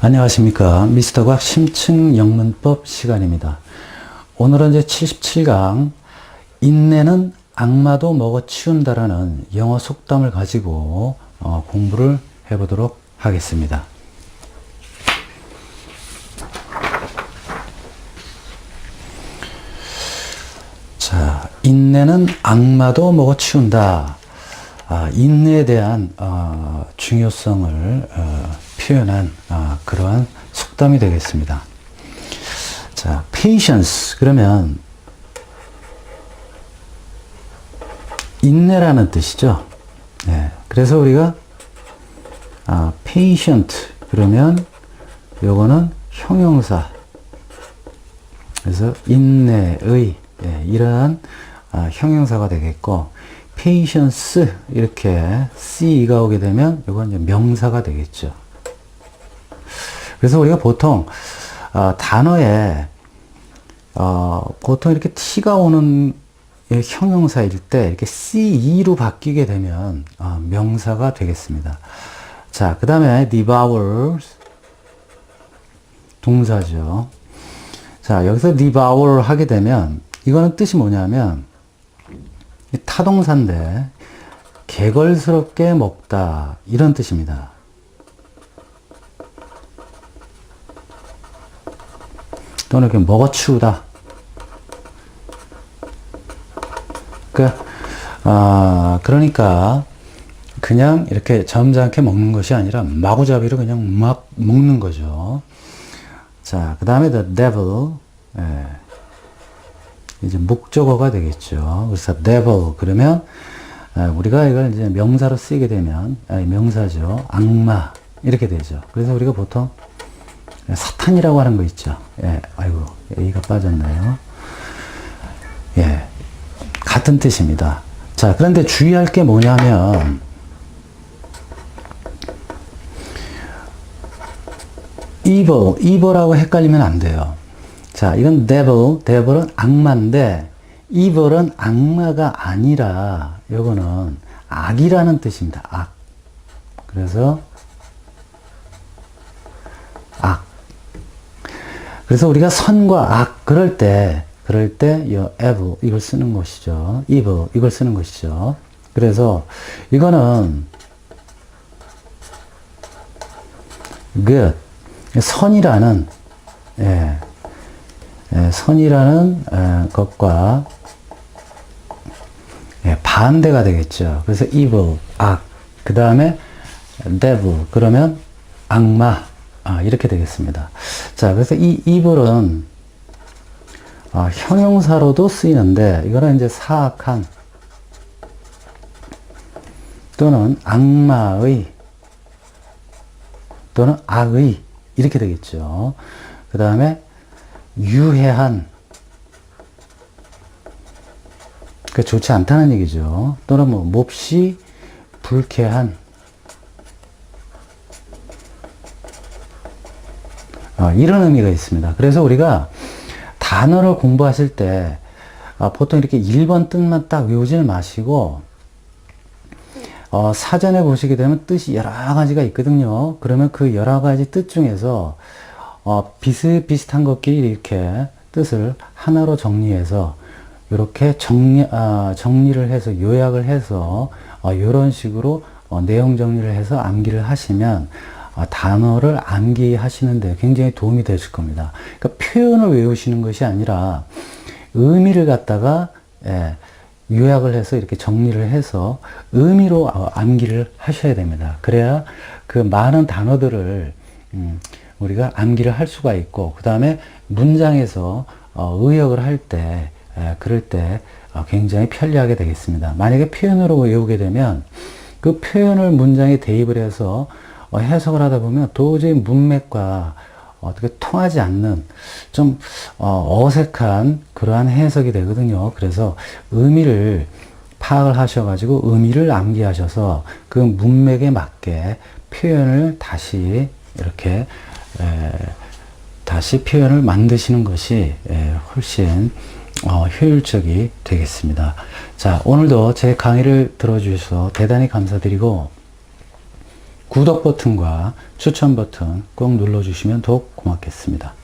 안녕하십니까. 미스터 과학 심층 영문법 시간입니다. 오늘은 이제 77강, 인내는 악마도 먹어치운다라는 영어 속담을 가지고 어, 공부를 해보도록 하겠습니다. 자, 인내는 악마도 먹어치운다. 아, 인내에 대한 어, 중요성을 어, 표현한 아, 그러한 속담이 되겠습니다. 자, patience 그러면 인내라는 뜻이죠. 네, 그래서 우리가 아, patient 그러면 요거는 형용사. 그래서 인내의 예, 이러한 아, 형용사가 되겠고 patience 이렇게 c가 오게 되면 이건 명사가 되겠죠. 그래서 우리가 보통 어, 단어에 어, 보통 이렇게 t가 오는 형용사일 때 이렇게 ce로 바뀌게 되면 어, 명사가 되겠습니다. 자, 그 다음에 devour 동사죠. 자, 여기서 devour 하게 되면 이거는 뜻이 뭐냐면 타동사인데 개걸스럽게 먹다 이런 뜻입니다. 또는 이렇게 먹어치우다. 그, 아, 그러니까 그냥 이렇게 점잖게 먹는 것이 아니라 마구잡이로 그냥 막 먹는 거죠. 자, 그 다음에 the devil. 예. 이제 목적어가 되겠죠. 그래서 devil 그러면 아, 우리가 이걸 이제 명사로 쓰게 되면 아, 명사죠. 악마 이렇게 되죠. 그래서 우리가 보통 사탄이라고 하는 거 있죠. 예, 아이고 A가 빠졌네요. 예, 같은 뜻입니다. 자, 그런데 주의할 게 뭐냐면 evil, evil하고 헷갈리면 안 돼요. 자, 이건 devil, devil은 악마인데 evil은 악마가 아니라 요거는 악이라는 뜻입니다. 악. 그래서 그래서 우리가 선과 악 그럴 때 그럴 때이 evil 이걸 쓰는 것이죠. evil 이걸 쓰는 것이죠. 그래서 이거는 good 선이라는 예, 예, 선이라는 예, 것과 예, 반대가 되겠죠. 그래서 evil 악. 그 다음에 devil 그러면 악마 아, 이렇게 되겠습니다. 자, 그래서 이 evil은 아, 형용사로도 쓰이는데 이거는 이제 사악한 또는 악마의 또는 악의 이렇게 되겠죠. 그 다음에 유해한 그 좋지 않다는 얘기죠. 또는 뭐 몹시 불쾌한 어, 이런 의미가 있습니다. 그래서 우리가 단어를 공부하실 때 어, 보통 이렇게 1번 뜻만 딱 외우지는 마시고 어, 사전에 보시게 되면 뜻이 여러 가지가 있거든요. 그러면 그 여러 가지 뜻 중에서 어, 비슷비슷한 것끼리 이렇게 뜻을 하나로 정리해서 이렇게 정리, 아, 정리를 해서 요약을 해서 어, 이런 식으로 어, 내용 정리를 해서 암기를 하시면 어, 단어를 암기하시는데 굉장히 도움이 되실 겁니다. 그러니까 표현을 외우시는 것이 아니라 의미를 갖다가 예, 요약을 해서 이렇게 정리를 해서 의미로 어, 암기를 하셔야 됩니다. 그래야 그 많은 단어들을 음, 우리가 암기를 할 수가 있고 그 다음에 문장에서 어, 의역을 할때 그럴 때 어, 굉장히 편리하게 되겠습니다. 만약에 표현으로 외우게 되면 그 표현을 문장에 대입을 해서 어, 해석을 하다 보면 도저히 문맥과 어떻게 통하지 않는 좀 어, 어색한 그러한 해석이 되거든요. 그래서 의미를 파악을 하셔가지고 의미를 암기하셔서 그 문맥에 맞게 표현을 다시 이렇게 에, 다시 표현을 만드시는 것이 에, 훨씬 어, 효율적이 되겠습니다. 자, 오늘도 제 강의를 들어주셔서 대단히 감사드리고 구독 버튼과 추천 버튼 꼭 눌러주시면 더욱 고맙겠습니다.